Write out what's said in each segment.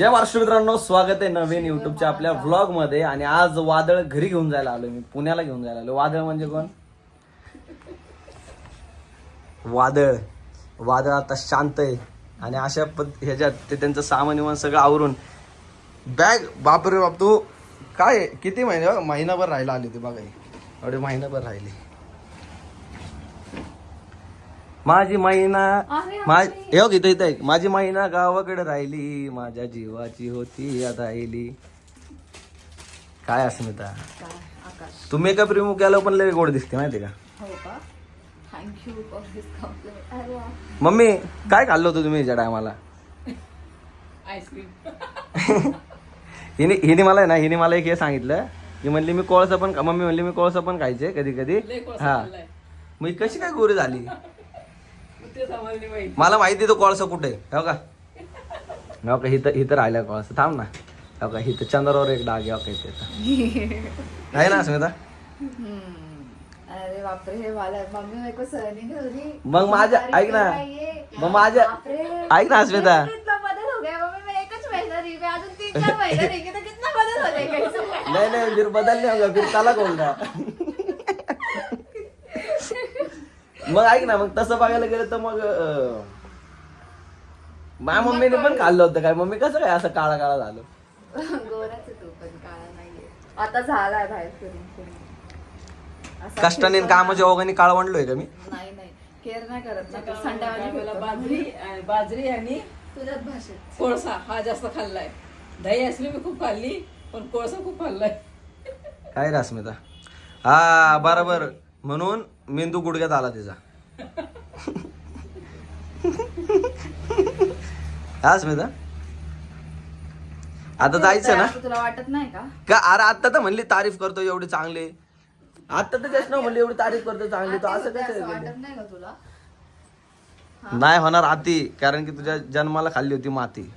जय महाराष्ट्र मित्रांनो स्वागत आहे नवीन युट्यूबच्या आपल्या व्लॉगमध्ये. आणि आज वादळ घरी घेऊन जायला आलो मी. पुण्याला घेऊन जायला आलो वादळ म्हणजे कोण? वादळ. वादळ आता शांत आहे. आणि अशा पद ह्याच्यात ते त्यांचं सामान विमान सगळं आवरून. बॅग बापरे बाप तू काय किती महिने महिनाभर राहायला आली ते बघा. एवढे महिनाभर राहिली. माझी महिना माझ हे बघ इथं इथं ऐक. माझी महिना गावाकडे राहिली माझ्या जीवाची होती याद राहिली. काय अस्मिता? आकाश. तू मेकअप रिमूव्ह केलं पण लय गोड दिसते माहिती का? हो का? थँक्यू फॉर दिस कॉम्प्लिमेंट अरे वा. मम्मी काय खाल्लं होतं तुम्ही याच्या टायमाला? आईस्क्रीम हिने हिने मला आहे ना हिने मला एक हे सांगितलं की म्हणली मी कोळसा पण मम्मी म्हणली मी कोळसा पण खायचे कधी कधी हा. मग ही कशी काय गोरी झाली? मला माहिती तो कोळसा कुठे. हो का हो का इथं इथं राहिला कोळसा. थांब ना. हो का इथं चंद्रावर एक डाग आहे का इथे. आहे ना अस्मिता? अरे बापरे हे मला मम्मी मेरे को सहनी नहीं हो रही मग माझ्या ऐक ना. मग माझ्या ऐक ना अस्मिता. हो हो नाही नाही फिर बदल नाही होगा फिर त्याला कोण मग ऐक ना मग तसं बघायला गेलं तर मग अं, माझ्या मम्मीने पण खाल्लं होतं काय? मम्मी कसं काय असं काळा काळा झालं? गोराच आहे तू पण काळा नाहीये. आता झालाय बाहेर फिरून फिरून. असा कष्टाने. कामाच्या ओघाने काळ वाढलोय का मी? नाही नाही. केअर नाही करत ना संध्याकाळी मला फिरतो. बाजरी आणि बाजरी आणि तुझ्याच भाषेत कोळसा हा जास्त खाल्लाय. दही असली मी खूप खाल्ली पण कोळसा खूप खाल्लाय. काय रास्मिता हा बरोबर. म्हणून मेंदू गुडघ्यात आला तिचा. हा स्मिता? आता जायचं ना? तुला वाटत नाही का? का अरे आता तर म्हणली तारीफ करतो एवढी चांगली. आता तर जस्ट म्हणली एवढी तारीफ करतो चांगली तो असं असं कसं वाटत नाही का तुला? नाही होणार आती कारण की तुझ्या जन्माला खाल्ली होती माती.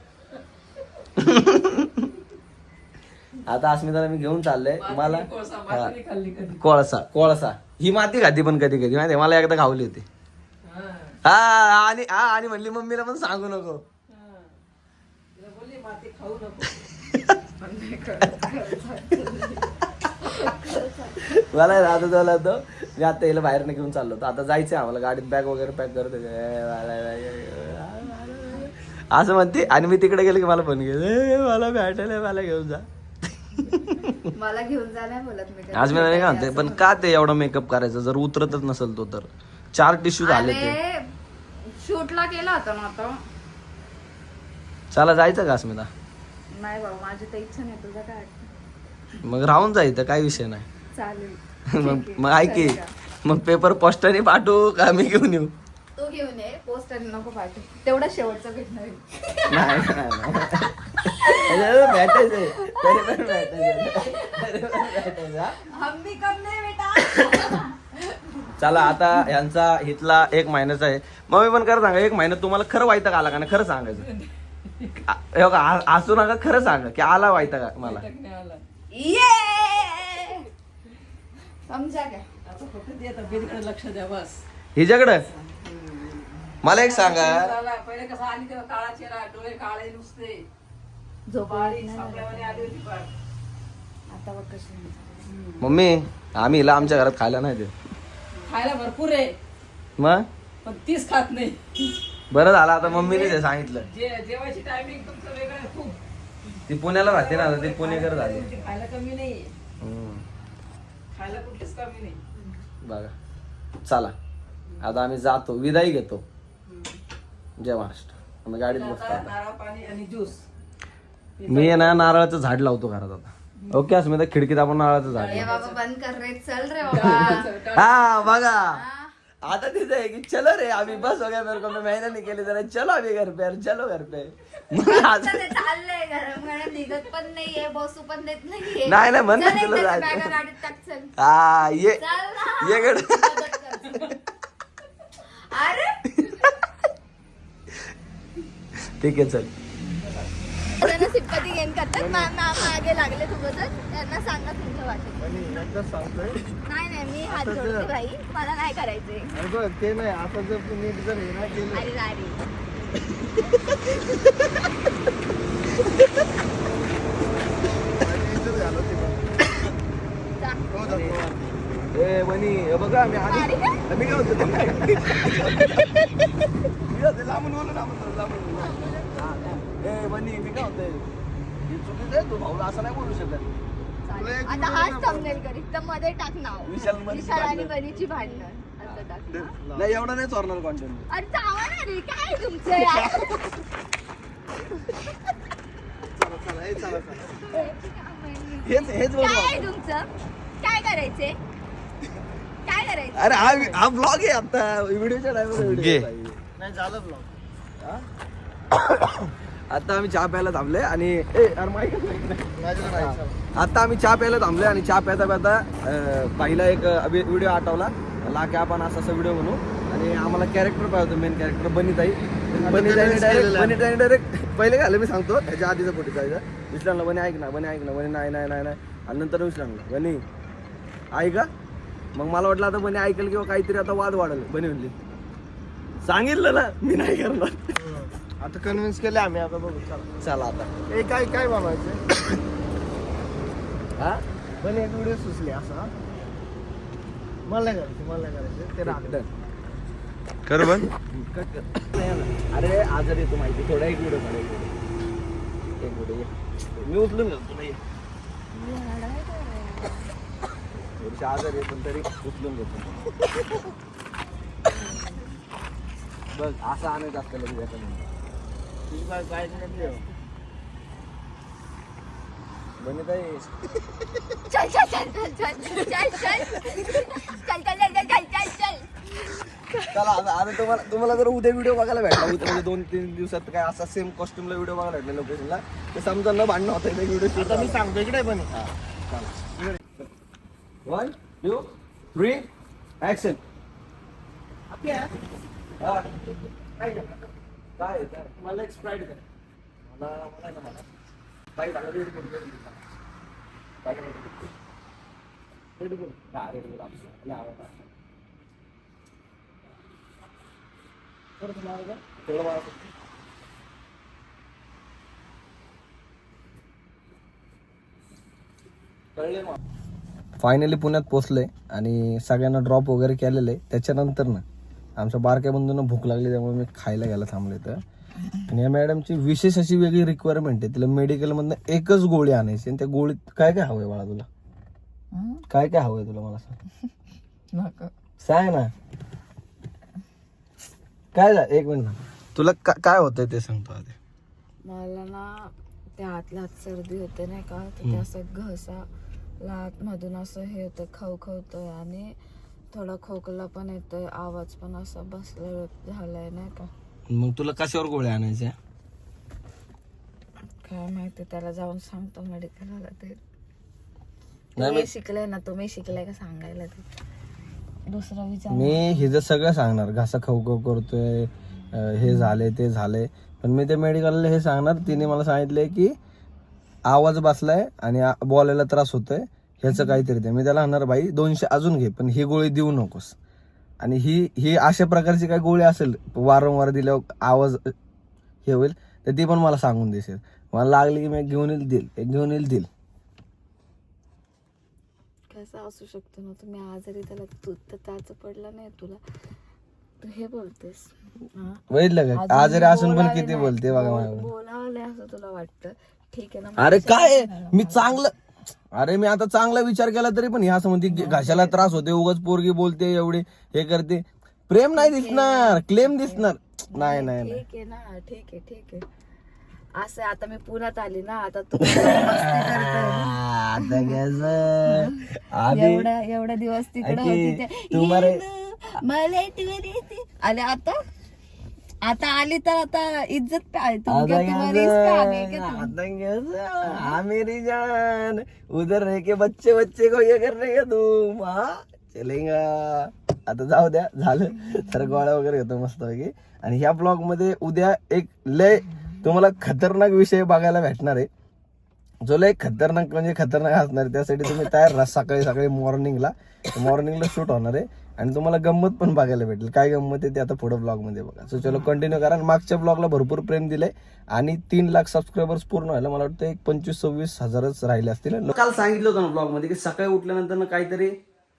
आता अस्मिताला मी घेऊन चाललंय. मला कोळसा हा. कोळसा कोळसा. ही माती खाती पण कधी कधी माहिती मला एकदा खावली होती. हा. आणि हा आणि म्हणली मम्मीला पण सांगू नको. हा. मला आता झालं होतं मी आता हिला बाहेर घेऊन चाललो होतो. आता जायचंय आम्हाला. गाडीत बॅग वगैरे पॅक करतो असं म्हणते. आणि मी तिकडे गेलो की मला पण घे मला भेटायला मला घेऊन जा. मला घेऊन जा नाही बोलत मी. आज मी नाही म्हणते पण का ते एवढा मेकअप करायचं? जर उतरतच नसेल तो तर. चार टिश्यू झाले ते. अरे शूटला केला होता ना आता चला जायचं का अस्मिता? नाही बाबा माझी तर इच्छा नाही तुझं काय? मग राहून जायचं काही विषय नाही. चालेल. मग. मग ऐक. मग पेपर पोस्टाने पाठवू का? मी घेऊन येऊ. तू घेऊन ये पोस्टर नको पाठवू. तेवढा शेवटचा भेटणार आहे. नाही नाही, नाही. अरे, भेटायचंय. तरी पण भेटायचंय. तरी पण भेटायचं, हा? हम भी कम नाही बेटा. चला आता यांचा इथला एक महिन्याचा आहे. मग मी पण खरं सांगा एक महिन्यात तुम्हाला खरं वाईटं आला का नाही? खरं सांगायचं. हे असू नका खरं सांगा की आला वाईटं का मला समजा आता फक्त लक्ष द्या बस. हिच्याकडं? मला एक सांगा. पहिले कसं आली तेव्हा काळा चेहरा डोळे काळे नुसते. झोप बारीक सापल्यावानी आली होती पार आता बघ कशी मम्मी आम्ही हिला आमच्या घरात खायला नाही देत. खायला भरपूर आहे. मग? पण तीच खात नाही. बरं झालं आता मम्मीने ते सांगितलं. जे जेवायची टायमिंग तुमचं वेगळं आहे खूप. ती पुण्याला राहते ना ती पुणेकर झाली. तुमची खायला कमी नाही हम्म. खायला कुठलीच कमी नाही. बघा. चला. आता आम्ही जातो विदाई घेतो. जय महाराष्ट्र. आम्ही गाडीत बसतो आता. आता. नारळ पाणी आणि ज्यूस. मी आहे ना नारळाचं झाड लावतो घरात आता. ओके अस्मिता खिडकीत आपण नारळाचं झाड ये लावू. बाबा बंद कर रे चल रे बाबा. हा बघा. आता तिथे आहे की चलो रे अभी बस हो गया मेरे को मैं मेहनत नहीं केली जरा चलो अभी घर पे यार, चलो घर पे. आज- आता ते चाललंय गरम गरम निघत पण नाहीये बसू पण देत नाहीये. नाही, नाही, म्हण ना चल तुला एकदाची जायचं. बॅगा गाडीत टाक चल. हा ये. चल ना. ये गड. मदत कर, चल. अरे ठीक आहे चल. त्यांना सिंपती मागे लागले त्यांना सांगा तुमचं नाही मी मला बघ ते नाही जर अरे ए बघा आम्ही काय लांबून बोलू ना लांबून बोलू. ए बनी मी काय होतंय ही चुकीचं आहे तू भाऊला असं नाही बोलू शकत. चालेल. आता हाच थंबनेल कर इथं मध्ये टाक नाव. विशाल मनीची विशाल आणि भांडणं. बनीची भांडणं. असं टाक ना. नाही एवढा नाही चोरणार कॉन्टेंट अरे चावा ना रे काय आहे तुमचं यार? हेच हेच काय. तुमचं? काय करायचंय? काय करायचं अरे हा हा ब्लॉग आहे आता. व्हिडिओच्या टाइमवर घे. व्हिडिओ नाही झालं ब्लॉग आता आम्ही चहा प्यायला थांबले आणि ए अरे माहिती आता आम्ही चहा प्यायला थांबले आणि चहा प्याता अं, पहिला एक व्हिडिओ आठवला. ला की आपण असा असा व्हिडिओ म्हणू आणि आम्हाला कॅरेक्टर पाहिजे होतं मेन कॅरेक्टर बनीताई. बनीताईने डायरेक्ट बनीताईने डायरेक्ट पहिले झालं मी सांगतो. ह्याच्या आधीचा फोटो जायचा विश्रामला बनी ऐक ना बनी ऐक ना बनी नाही नाही नाही नाही. आणि नंतर विश्रामला बनी ऐका मग मला वाटलं आता बनी ऐकेल किंवा काहीतरी आता वाद वाढेल बनी म्हणली. सांगितलं ना मी नाही करणार. आता कन्व्हिन्स केले आम्ही आता बघू चला. चला आता. ए काय काय बनवायचं? हा? पण एक व्हिडिओ सुचले असा मला नाही करायचं मला नाही करायचं. ते राहत कर बन अरे आजार येतो माहिती. थोडा एक व्हिडिओ काढा एक व्हिडिओ ये. मी उचलून घालतो तुला ये. थोडीशी आजार पण तरी उचलून घेतो. बघ असं आणायचं असतं लगेच याच्यामध्ये तुझी काय काय नाही बने ताई चल चल चल चल चल चल चल चल चल चल चल चल चल चल चला आता आता तुम्हाला तुम्हाला जर उद्या व्हिडिओ बघायला भेटला उद्या म्हणजे दोन तीन दिवसात काय असा सेम कॉस्ट्युमला व्हिडिओ बघायला भेटला लोकेशनला ते समजा न भांडणं होतं व्हिडिओ आता मी सांगतो इकडे पण वन टू थ्री ऍक्शन काय मला एक स्प्राईट द्या मला मला ना मला. काही झालं रेड रेड काय? रेड रेड फायनली पुण्यात पोचलं आणि सगळ्यांना ड्रॉप वगैरे केलेले त्याच्यानंतर ना आमच्या बारक्या बंधूंना भूक लागली त्यामुळे मी खायला घ्यायला थांबले तर आणि या मॅडमची विशेष अशी वेगळी रिक्वायरमेंट आहे. तिला मेडिकलमधनं एकच गोळी आणायची आणि त्या गोळीत काय काय हवंय बाळा तुला? काय काय हवंय तुला मला सांग? सांग ना. काय झा- एक मिनिट तुला का- काय होतंय ते सांगतो आधी. मला ना त्या आतल्या आत सर्दी होते नाही का? तर ते असं घसा आतमधून असं हे होतं खवखवतोय आणि थोडा खोकला पण येतोय आवाज पण असा बसला झालाय नाही का? मग तुला कशावर गोळ्या आणायच्या? काय माहिती त्याला जाऊन सांगतो मेडिकलला ते. नाही, तुम्ही मी- शिकलाय ना तुम्ही शिकलाय का सांगायला ते? दुसरा विचार मी हिचं सगळं सांगणार घासा खवखव करतोय अं, हे झाले ते झाले पण मी ते मेडिकलला हे सांगणार तिने मला सांगितलंय की आवाज बसलाय आणि आ- बोलायला त्रास होतोय. ह्याचं काहीतरी ते मी त्याला म्हणणार भाई दोनशे अजून घे पण ही गोळी देऊ नकोस. आणि ही ही अशा प्रकारची काही गोळी असेल वारंवार दिल्यावर आवाज हे होईल तर ती पण मला सांगून देशील. मला लागली की मी घेऊन येईल देईल एक घेऊन येईल देईल. कसं असू शकतो ना तुम्ही आजारी त्याला तू तर त्याचं पडलं नाही तुला. तू हे बोलतेस. हा? बघितलं का? आजारी असून पण किती. बोलते बघा बोल- माझ्याकडे बोलावं नाही असं तुला वाटतं. ठीक आहे ना अरे काय? मी चांगलं अरे मी आता चांगला विचार केला तरी पण ह्या म्हणते घशाला त्रास होते? उगाच पोरगी बोलते एवढे हे करते. प्रेम नाही दिसणार क्लेम दिसणार. नाही नाही नाही. ठीक आहे ना ठीक आहे ठीक आहे. असं आता मी पुण्यात आली ना आता तू. आता. आधी एवढ्या एवढ्या दिवस तिकडे अरे, होती ते, तुम्हाला- ये ना, मला. आणि आता? आता आली तर आता इज्जत पे आहे तुम आता क्या तुम्हारी इस पे आ गई घ्यायचं. क्या तुम? आता घ्यायचं. हाँ मेरी जान उधर रह के बच्चे बच्चे को ये कर रहे तुम हाँ? चलेगा. आता जाऊ द्या झालं. तर गोळ्या वगैरे घेतो मस्त पैकी आणि ह्या ब्लॉगमध्ये उद्या एक लय तुम्हाला खतरनाक विषय बघायला भेटणार आहे. जो लय खतरनाक म्हणजे खतरनाक असणार आहे त्यासाठी तुम्ही तयार राहा सकाळी सकाळी मॉर्निंगला मॉर्निंगला शूट होणार आहे. आणि तुम्हाला गंमत पण बघायला भेटेल. काय गंमत आहे ते आता पुढे ब्लॉगमध्ये बघा. सो चलो कंटिन्यू करा. आणि मागच्या ब्लॉगला भरपूर प्रेम दिलंय. आणि तीन लाख सबस्क्रायबर्स पूर्ण व्हायला मला वाटतं एक पंचवीस सव्वीस हजारच राहिले असतील. काल सांगितलं होतं ना ब्लॉगमध्ये की सकाळी उठल्यानंतर ना काहीतरी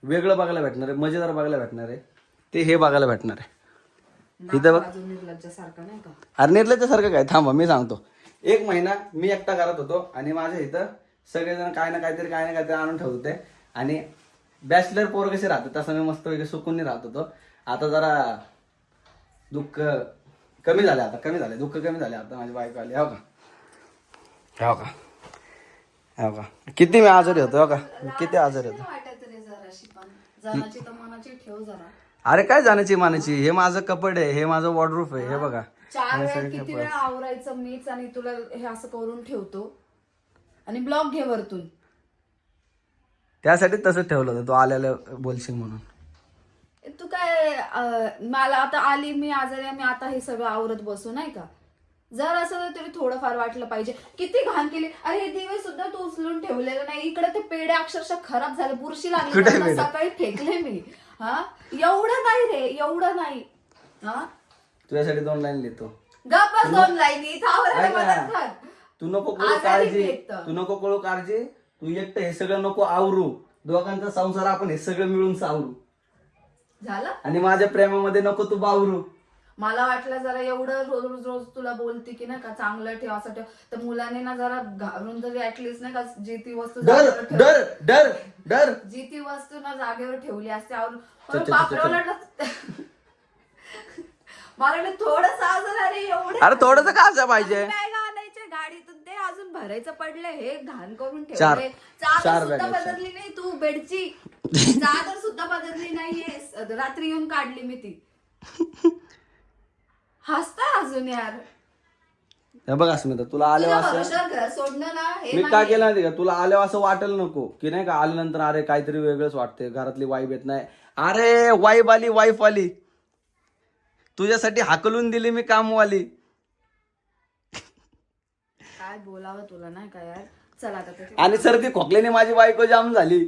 वेगळं बघायला भेटणार आहे मजेदार बघायला भेटणार आहे. ते हे बघायला भेटणार आहे. इथं बघ. अजून निर्लज्जासारखं नाही का? अरे निर्लज्ज सारखं काय? थांबा मी सांगतो. एक महिना मी एकटा करत होतो आणि माझ्या इथं सगळेजण काय ना काहीतरी काय ना काहीतरी आणून ठेवत होते. आणि बॅचलर पोर कसे राहतात? तसं मी मस्त वगैरे सुकून राहत होतो आता जरा दुःख कमी झाले आता कमी झाले. दुःख कमी झाले आता माझी बायको आली. हो का? हो का? हो का? किती मी आजारी होतो हो का? किती आजारी होतो? अरे काय जाण्याची मानाची? हे माझं कपड आहे हे माझं वॉर्डरूफ आहे हे बघा. चार वेळा किती वेळा आवरायचं मीच आणि तुला हे असं करून ठेवतो. आणि ब्लॉग घे वरतून. त्यासाठी तसंच ठेवलं होतं. तू आल्याला बोलशील म्हणून. तू काय अं, मला आता आली मी आजारी आहे, मी आता हे सगळं आवरत बसू नाही का? जर असं तरी थोडंफार वाटलं पाहिजे. किती घाण केली. अरे हे दिवे सुद्धा तू उचलून ठेवलेलं नाही. इकडे ते पेढे अक्षरशः खराब झाले. बुरशी लागली. कुठे त्यांना पेढे? सकाळी फेकले मी. हा? एवढं नाही रे एवढं नाही. हा? तुझ्यासाठी दोन लाईन लिहितो. गप्पच दोन लाईनी. ऐक ना. मदत कर. तू नको आजारी काळजी. भेटतं. तू नको करू काळजी. तू एकटं हे सगळं नको आवरू. दोघांचा संसार आपण हे सगळं मिळून सावरू झालं? आणि माझ्या प्रेमामध्ये नको तू बावरू. मला वाटलं जरा एवढं रोज रोज रोज तुला बोलते की नाही का चांगलं ठेव असं ठेव. तर मुलाने ना जरा घालून तरी ऍटलिस्ट नाही का जी ती वस्तू डर जागेवर ठेव- डर डर डर. जी ती वस्तू ना जागेवर ठेवली असते आवरून. चल, चल, बापरे, चल, चल. ओरडलं. मला थोडस अरे एवढे. अरे थोडस का पाहिजे? बॅग गाडीतून ते अजून भरायचं पडलं हे घाण करून चार. ठेवले चार चादर सुद्धा bag आहेत, चार. बदलली नाही तू बेडची. चादर सुद्धा बदलली नाहीये. रात्री येऊन काढली मी ती. हसता अजून यार. हे बघ अस्मिता तुला आल्यावर तुझ्या असं भरोश्यावर घर सोडणं ना हे मी काय. केलं माहिती का? तुला आल्यावर असं वाटेल नको. की नाही का आल्यानंतर अरे काहीतरी वेगळंच वाटते घरातली वाईफ येत नाही. अरे वाईफ आली वाईफ आली. तुझ्यासाठी हाकलून दिली मी कामवाली. काय बोलावं तुला नाही काय यार? चला आता ते आणि सर्दी खोकल्याने माझी बायको जाम झाली.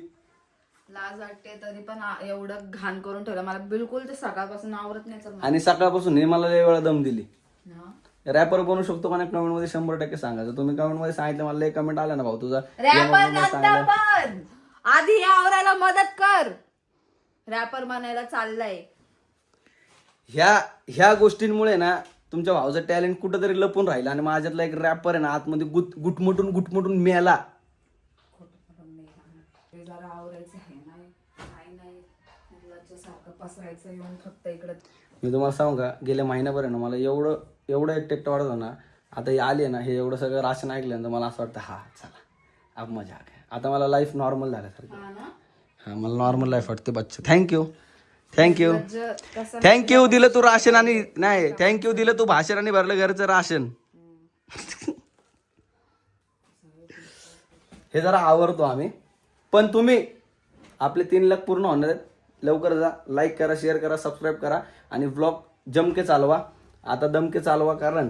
लाज वाटते तरी पण आ- एवढं घाण करून ठेवलं. मला बिलकुल ते सकाळपासून आवरत नाही चल आणि सकाळपासून हे मला लय वेळा दम दिली. ना. रॅपर बनवू शकतो का कमेंटमध्ये शंभर टक्के सांगायचं. तुम्ही कमेंटमध्ये सांगितलं मला लय कमेंट आला ना भाऊ तुझा. रॅपर नंतर पण! आधी हे आवरायला मदत कर! रॅपर बनायला चाललंय. ह्या ह्या गोष्टींमुळे ना तुमच्या भाऊचं टॅलेंट कुठंतरी लपून राहिलं आणि माझ्यातला एक रॅपर आहे ना आतमध्ये गुट गुटमुटून गुटमुटून मेला. मी तुम्हाला सांगू का गेल्या महिन्याभर आहे ना मला एवढं एवढं एकटेकटं वाटत होतं ना आता हे आली आहे ना हे एवढं सगळं राशन ऐकल्यानंतर मला असं वाटतं हा चला अब मजा आ गया. आता मला लाईफ नॉर्मल झाल्यासारखं. हा हा मला नॉर्मल लाईफ वाटते बच्चा. थँक्यू थँक्यू ज- कसं थँक्यू दिलं तू राशन आणि नाही थँक्यू दिलं तू भाषण आणि भरलं घरचं राशन. हे जरा आवडतो आम्ही. पण तुम्ही आपले तीन लाख पूर्ण होणार आहेत. लवकर जा लाईक करा शेअर करा सबस्क्राईब करा आणि ब्लॉग जमके चालवा. आता दमके चालवा कारण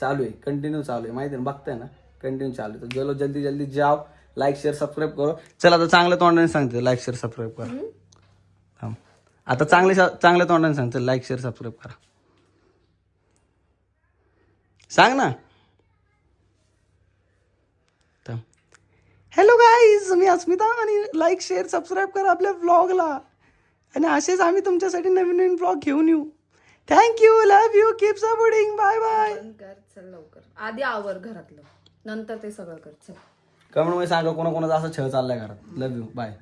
चालू आहे कंटिन्यू चालू आहे. माहिती ना बघताय ना कंटिन्यू चालू आहे. तर चलो जल्दी जल्दी जाओ लाईक शेअर सबस्क्राईब करो. चला आता चांगल्या तोंडाने सांगते लाईक शेअर सबस्क्राईब करा. आता चांगले चांगल्या तोंडाने सांगते लाईक शेअर सबस्क्राईब करा. सांग ना. हॅलो गाईज मी अस्मिता आणि लाईक शेअर सबस्क्राईब करा आपल्या ब्लॉगला आणि असेच आम्ही तुमच्यासाठी नवीन नवीन ब्लॉग घेऊन येऊ. Thank you love you keep supporting bye bye कर चल लवकर. आधी आवर घरातलं. नंतर ते सगळं कर चल. कमेंटमध्ये सांगा कोणा कोणाचा असं छळ चाललाय घरात. Love you bye